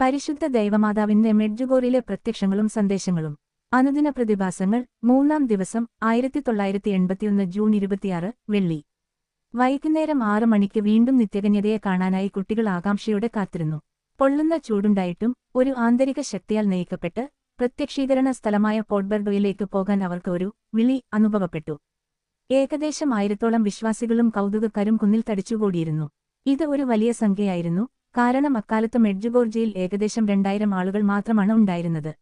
പരിശുദ്ധ ദൈവമാതാവിന്റെ മെഡ്ജുഗോറിലെ പ്രത്യക്ഷങ്ങളും സന്ദേശങ്ങളും. അനുദിന പ്രതിഭാസങ്ങൾ മൂന്നാം ദിവസം ആയിരത്തി തൊള്ളായിരത്തി എൺപത്തിയൊന്ന് ജൂൺ ഇരുപത്തിയാറ് വെള്ളി. വൈകുന്നേരം ആറ് മണിക്ക് വീണ്ടും നിത്യകന്യതയെ കാണാനായി കുട്ടികൾ ആകാംക്ഷയോടെ കാത്തിരുന്നു. പൊള്ളുന്ന ചൂടുണ്ടായിട്ടും ഒരു ആന്തരിക ശക്തിയാൽ നയിക്കപ്പെട്ട് പ്രത്യക്ഷീകരണ സ്ഥലമായ പോട്ട്ബർഗോയിലേക്ക് പോകാൻ അവർക്ക് ഒരു വിളി അനുഭവപ്പെട്ടു. ഏകദേശം ആയിരത്തോളം വിശ്വാസികളും കൗതുകക്കാരും കുന്നിൽ തടിച്ചുകൂടിയിരുന്നു. ഇത് ഒരു വലിയ സംഖ്യയായിരുന്നു. കാരണം അക്കാലത്ത് മെഡ്ജുഗോർജിയിൽ ഏകദേശം രണ്ടായിരം ആളുകൾ മാത്രമാണ് ഉണ്ടായിരുന്നത്.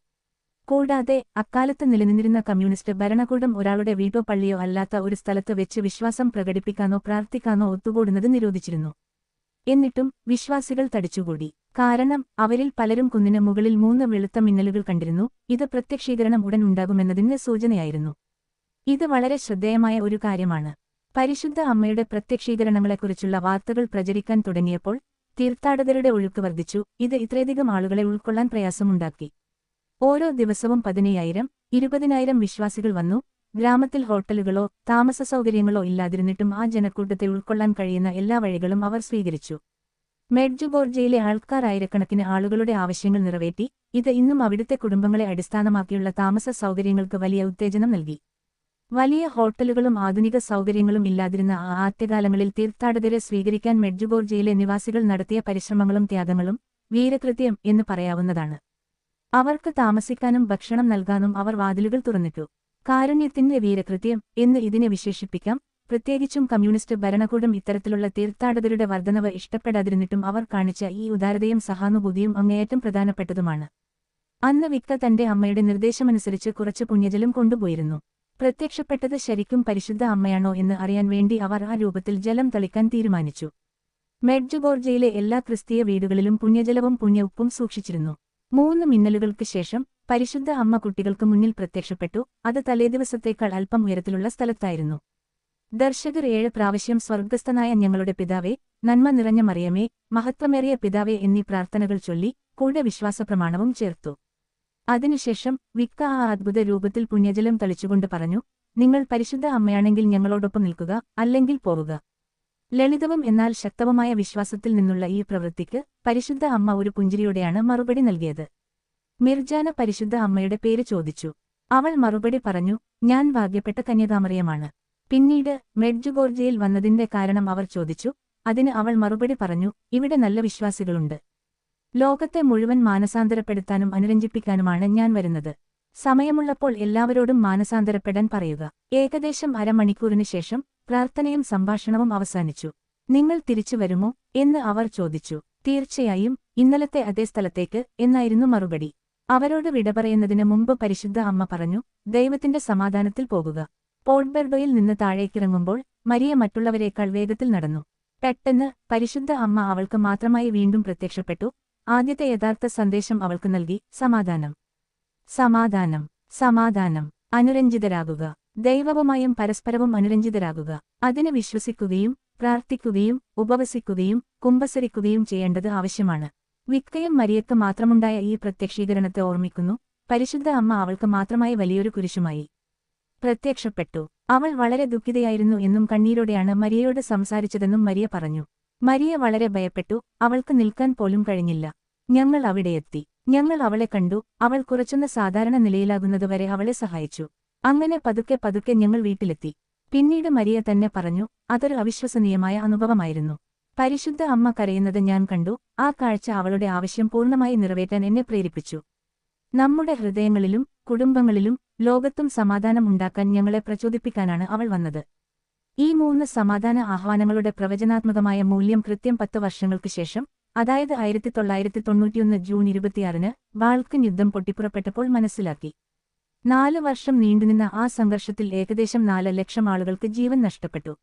കൂടാതെ അക്കാലത്ത് നിലനിന്നിരുന്ന കമ്മ്യൂണിസ്റ്റ് ഭരണകൂടം ഒരാളുടെ വീട്ടോ പള്ളിയോ അല്ലാത്ത ഒരു സ്ഥലത്ത് വെച്ച് വിശ്വാസം പ്രകടിപ്പിക്കാനോ പ്രാർത്ഥിക്കാനോ ഒത്തുകൂടുന്നത് നിരോധിച്ചിരുന്നു. എന്നിട്ടും വിശ്വാസികൾ തടിച്ചുകൂടി. കാരണം അവരിൽ പലരും കുന്നിന് മുകളിൽ മൂന്ന് വെളുത്ത മിന്നലുകൾ കണ്ടിരുന്നു. ഇത് പ്രത്യക്ഷീകരണം ഉടൻ ഉണ്ടാകുമെന്നതിന് സൂചനയായിരുന്നു. ഇത് വളരെ ശ്രദ്ധേയമായ ഒരു കാര്യമാണ്. പരിശുദ്ധ അമ്മയുടെ പ്രത്യക്ഷീകരണങ്ങളെക്കുറിച്ചുള്ള വാർത്തകൾ പ്രചരിക്കാൻ തുടങ്ങിയപ്പോൾ തീർത്ഥാടകരുടെ ഒഴുക്ക് വർദ്ധിച്ചു. ഇത് ഇത്രയധികം ആളുകളെ ഉൾക്കൊള്ളാൻ പ്രയാസമുണ്ടാക്കി. ഓരോ ദിവസവും പതിനയ്യായിരം ഇരുപതിനായിരം വിശ്വാസികൾ വന്നു. ഗ്രാമത്തിൽ ഹോട്ടലുകളോ താമസ സൗകര്യങ്ങളോ ഇല്ലാതിരുന്നിട്ടും ആ ജനക്കൂട്ടത്തെ ഉൾക്കൊള്ളാൻ കഴിയുന്ന എല്ലാ വഴികളും അവർ സ്വീകരിച്ചു. മെഡ്ജുബോർജയിലെ ആൾക്കാർ ആയിരക്കണക്കിന് ആളുകളുടെ ആവശ്യങ്ങൾ നിറവേറ്റി. ഇത് ഇന്നും അവിടുത്തെ കുടുംബങ്ങളെ അടിസ്ഥാനമാക്കിയുള്ള താമസ സൗകര്യങ്ങൾക്ക് വലിയ ഉത്തേജനം നൽകി. വലിയ ഹോട്ടലുകളും ആധുനിക സൗകര്യങ്ങളും ഇല്ലാതിരുന്ന ആ ആദ്യകാലങ്ങളിൽ തീർത്ഥാടകരെ സ്വീകരിക്കാൻ മെഡ്ജുഗോർജയിലെ നിവാസികൾ നടത്തിയ പരിശ്രമങ്ങളും ത്യാഗങ്ങളും വീരകൃത്യം എന്ന് പറയാവുന്നതാണ്. അവർക്ക് താമസിക്കാനും ഭക്ഷണം നൽകാനും അവർ വാതിലുകൾ തുറന്നിട്ടു. കാരുണ്യത്തിന്റെ വീരകൃത്യം എന്ന് ഇതിനെ വിശേഷിപ്പിക്കാം. പ്രത്യേകിച്ചും കമ്മ്യൂണിസ്റ്റ് ഭരണകൂടം ഇത്തരത്തിലുള്ള തീർത്ഥാടകരുടെ വർധനവ് ഇഷ്ടപ്പെടാതിരുന്നിട്ടും അവർ കാണിച്ച ഈ ഉദാരതയും സഹാനുഭൂതിയും അങ്ങേയറ്റം പ്രധാനപ്പെട്ടതുമാണ്. അന്ന് വിക്ത തന്റെ അമ്മയുടെ നിർദ്ദേശമനുസരിച്ച് കുറച്ച് പുണ്യജലം കൊണ്ടുപോയിരുന്നു. പ്രത്യക്ഷപ്പെട്ടത് ശരിക്കും പരിശുദ്ധ അമ്മയാണോ എന്ന് അറിയാൻ വേണ്ടി അവർ ആ രൂപത്തിൽ ജലം തളിക്കാൻ തീരുമാനിച്ചു. മെഡ്ജുബോർജയിലെ എല്ലാ ക്രിസ്തീയ വീടുകളിലും പുണ്യജലവും പുണ്യഉപ്പും സൂക്ഷിച്ചിരുന്നു. മൂന്ന് മിന്നലുകൾക്ക് ശേഷം പരിശുദ്ധ അമ്മ കുട്ടികൾക്ക് മുന്നിൽ പ്രത്യക്ഷപ്പെട്ടു. അത് തലേദിവസത്തേക്കാൾ അല്പം ഉയരത്തിലുള്ള സ്ഥലത്തായിരുന്നു. ദർശകർ ഏഴ് പ്രാവശ്യം സ്വർഗസ്ഥനായ ഞങ്ങളുടെ പിതാവേ നന്മ നിറഞ്ഞ മറിയമേ മഹത്വമേറിയ പിതാവേ എന്നീ പ്രാർത്ഥനകൾ ചൊല്ലി കൂടെ വിശ്വാസപ്രമാണവും ചേർത്തു. അതിനുശേഷം വിക്ക ആ അത്ഭുത രൂപത്തിൽ പുണ്യജലം തളിച്ചുകൊണ്ട് പറഞ്ഞു നിങ്ങൾ പരിശുദ്ധ അമ്മയാണെങ്കിൽ ഞങ്ങളോടൊപ്പം നിൽക്കുക അല്ലെങ്കിൽ പോവുക. ലളിതവും എന്നാൽ ശക്തവുമായ വിശ്വാസത്തിൽ നിന്നുള്ള ഈ പ്രവൃത്തിക്ക് പരിശുദ്ധ അമ്മ ഒരു പുഞ്ചിരിയോടെയാണ് മറുപടി നൽകിയത്. മിർജാന പരിശുദ്ധ അമ്മയുടെ പേര് ചോദിച്ചു. അവൾ മറുപടി പറഞ്ഞു ഞാൻ ഭാഗ്യപ്പെട്ട കന്യകാമറിയമാണ്. പിന്നീട് മെഡ്ജുഗോർജയിൽ വന്നതിന്റെ കാരണം അവർ ചോദിച്ചു. അതിന് അവൾ മറുപടി പറഞ്ഞു ഇവിടെ നല്ല വിശ്വാസികളുണ്ട്. ലോകത്തെ മുഴുവൻ മാനസാന്തരപ്പെടുത്താനും അനുരഞ്ജിപ്പിക്കാനുമാണ് ഞാൻ വരുന്നത്. സമയമുള്ളപ്പോൾ എല്ലാവരോടും മാനസാന്തരപ്പെടാൻ പറയുക. ഏകദേശം അരമണിക്കൂറിന് ശേഷം പ്രാർത്ഥനയും സംഭാഷണവും അവസാനിച്ചു. നിങ്ങൾ തിരിച്ചു വരുമോ? എന്ന് അവർ ചോദിച്ചു. തീർച്ചയായും ഇന്നലത്തെ അതേ സ്ഥലത്തേക്ക് എന്നായിരുന്നു മറുപടി. അവരോട് വിട പറയുന്നതിന് മുമ്പ് പരിശുദ്ധ അമ്മ പറഞ്ഞു ദൈവത്തിന്റെ സമാധാനത്തിൽ പോകുക. പോൾബെർഡോയിൽ നിന്ന് താഴേക്കിറങ്ങുമ്പോൾ മരിയ മറ്റുള്ളവരെക്കാൾ വേഗത്തിൽ നടന്നു. പെട്ടെന്ന് പരിശുദ്ധ അമ്മ അവൾക്ക് മാത്രമായി വീണ്ടും പ്രത്യക്ഷപ്പെട്ടു. ആദ്യത്തെ യഥാർത്ഥ സന്ദേശം അവൾക്ക് നൽകി സമാധാനം. സമാധാനം. സമാധാനം. അനുരഞ്ജിതരാകുക. ദൈവവുമായും പരസ്പരവും അനുരഞ്ജിതരാകുക. അതിനെ വിശ്വസിക്കുകയും പ്രാർത്ഥിക്കുകയും ഉപവസിക്കുകയും കുമ്പസരിക്കുകയും ചെയ്യേണ്ടത് ആവശ്യമാണ്. വിക്കയും മരിയത്ത് മാത്രമുണ്ടായ ഈ പ്രത്യക്ഷീകരണത്തെ ഓർമ്മിക്കുന്നു. പരിശുദ്ധ അമ്മ അവൾക്ക് മാത്രമായി വലിയൊരു കുരിശുമായി പ്രത്യക്ഷപ്പെട്ടു. അവൾ വളരെ ദുഃഖിതയായിരുന്നു എന്നും കണ്ണീരോടെയാണ് മരിയയോട് സംസാരിച്ചതെന്നും മരിയ പറഞ്ഞു. മരിയ വളരെ ഭയപ്പെട്ടു. അവൾക്ക് നിൽക്കാൻ പോലും കഴിഞ്ഞില്ല. ഞങ്ങൾ അവിടെയെത്തി ഞങ്ങൾ അവളെ കണ്ടു. അവൾ കുറച്ചൊന്ന് സാധാരണ നിലയിലാകുന്നതുവരെ അവളെ സഹായിച്ചു. അങ്ങനെ പതുക്കെ പതുക്കെ ഞങ്ങൾ വീട്ടിലെത്തി. പിന്നീട് മരിയ തന്നെ പറഞ്ഞു അതൊരു അവിശ്വസനീയമായ അനുഭവമായിരുന്നു. പരിശുദ്ധ അമ്മ കരയുന്നത് ഞാൻ കണ്ടു. ആ കാഴ്ച അവളുടെ ആവശ്യം പൂർണമായി നിറവേറ്റാൻ എന്നെ പ്രേരിപ്പിച്ചു. നമ്മുടെ ഹൃദയങ്ങളിലും കുടുംബങ്ങളിലും ലോകത്തും സമാധാനം ഉണ്ടാക്കാൻ ഞങ്ങളെ പ്രചോദിപ്പിക്കാനാണ് അവൾ വന്നത്. ഈ മൂന്ന് സമാധാന ആഹ്വാനങ്ങളുടെ പ്രവചനാത്മകമായ മൂല്യം കൃത്യം പത്ത് വർഷങ്ങൾക്ക് ശേഷം അതായത് ആയിരത്തി തൊള്ളായിരത്തി തൊണ്ണൂറ്റിയൊന്ന് ജൂൺ ഇരുപത്തിയാറിന് ബാൾക്കൻ യുദ്ധം പൊട്ടിപ്പുറപ്പെട്ടപ്പോൾ മനസ്സിലാക്കി. നാല് വർഷം നീണ്ടുനിന്ന ആ സംഘർഷത്തിൽ ഏകദേശം നാല് ലക്ഷം ആളുകൾക്ക് ജീവൻ നഷ്ടപ്പെട്ടു.